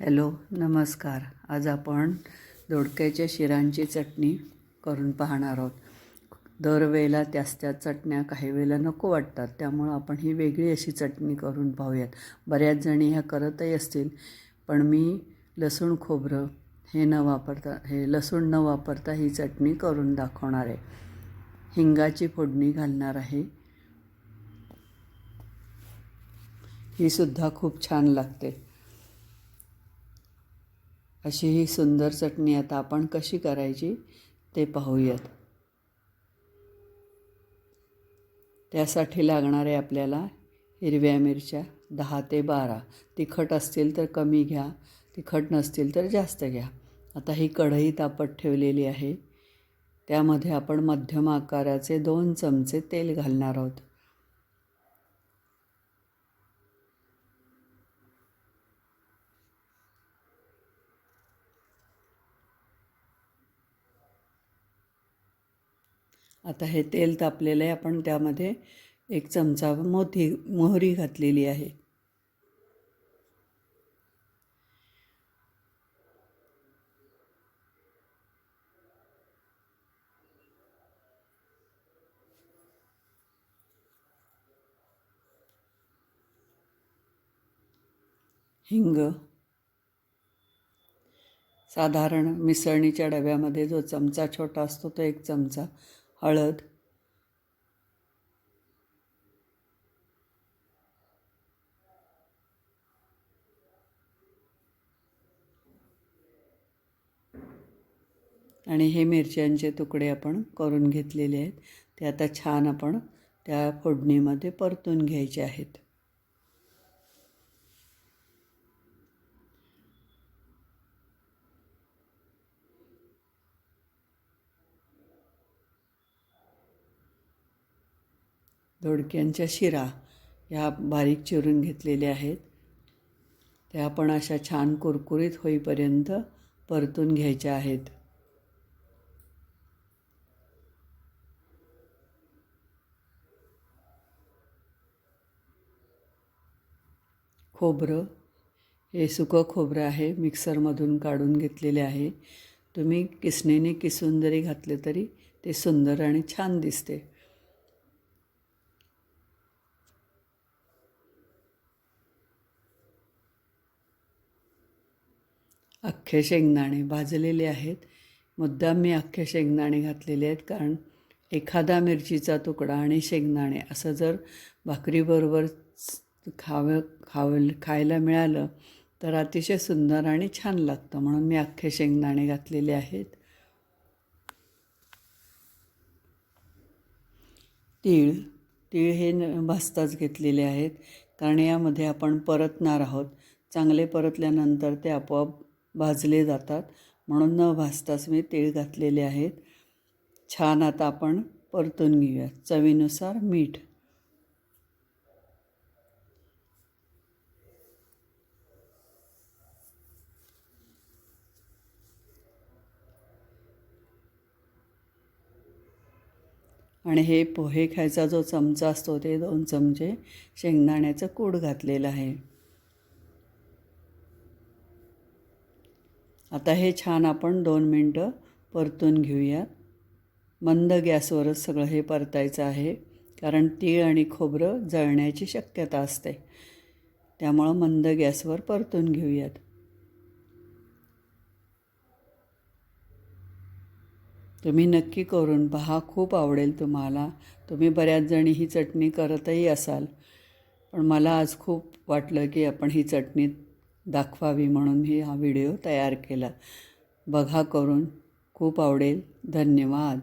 Hello नमस्कार. आज आपण दोडक्याच्या शिरांची चटणी करून पाहणार आहोत. दरवेळेला त्याच त्या चटण्या काही वेळेला नको वाटतात त्यामुळं आपण ही वेगळी अशी चटणी करून पाहूयात. बऱ्याच जणी ह्या करतही असतील पण मी लसूण खोबरं हे न वापरता हे लसूण न वापरता ही चटणी करून दाखवणार आहे. हिंगाची फोडणी घालणार आहे. ही सुद्धा खूप छान लागते. अशी ही सुंदर चटणी आता आपण कशी करायची ते पाहूयात. त्यासाठी लागणारे आपल्याला हिरव्या मिरच्या दहा ते बारा. तिखट असतील तर कमी घ्या तिखट नसतील तर जास्त घ्या. आता ही कढई तापत ठेवलेली आहे. त्यामध्ये आपण मध्यम आकाराचे दोन चमचे तेल घालणार आहोत. आता हे तेल तापलेलं आहे आपण त्यामध्ये एक चमचा मोठी मोहरी घातलेली आहे. हिंग. साधारण मिसळणीच्या डब्यामध्ये जो चमचा छोटा असतो तो एक चमचा. हळद. आणि हे मिरच्यांचे तुकडे आपण करून घेतलेले आहेत. ते आता छान आपण त्या फोडणीमध्ये परतून घ्यायचे आहेत. दोडक्यांच्या शिरा ह्या बारीक चिरून घेतलेल्या आहेत. त्या आपण अशा छान कुरकुरीत होईपर्यंत परतून घ्यायच्या आहेत. खोबरं. हे सुकं खोबरं आहे. मिक्सरमधून काढून घेतलेले आहे. तुम्ही किसणीने किसून जरी घातले तरी ते सुंदर आणि छान दिसते. अख्खे शेंगदाणे भाजलेले आहेत. मुद्दाम मी अख्खे शेंगदाणे घातलेले आहेत कारण एखादा मिरचीचा तुकडा आणि शेंगदाणे असं जर भाकरीबरोबर खावं खावं खायला मिळालं तर अतिशय सुंदर आणि छान लागतं. म्हणून मी अख्खे शेंगदाणे घातलेले आहेत. तीळ तीळ हे न भाजताच घेतलेले आहेत कारण यामध्ये आपण परतणार आहोत. चांगले परतल्यानंतर ते आपोआप भाजले जातात. म्हणून न भाजताच मी तीळ घातलेले आहेत. छान आता आपण परतून घेऊया. चवीनुसार मीठ. आणि हे पोहे खायचा जो चमचा असतो ते दोन चमचे शेंगदाण्याचं कूड घातलेलं आहे. आता हे छान आपण दोन मिनटं परतून घेऊयात मंद गॅसवरच सगळं हे परतायचं आहे कारण तीळ आणि खोबरं जळण्याची शक्यता असते. त्यामुळं मंद गॅसवर परतून घेऊयात. तुम्ही नक्की करून पहा खूप आवडेल तुम्हाला. तुम्ही बऱ्याच जणी ही चटणी करतही असाल पण मला आज खूप वाटलं की आपण ही चटणी दाखवावी म्हणून मी हा व्हिडिओ तयार केला. बघा करून खूप आवडेल. धन्यवाद.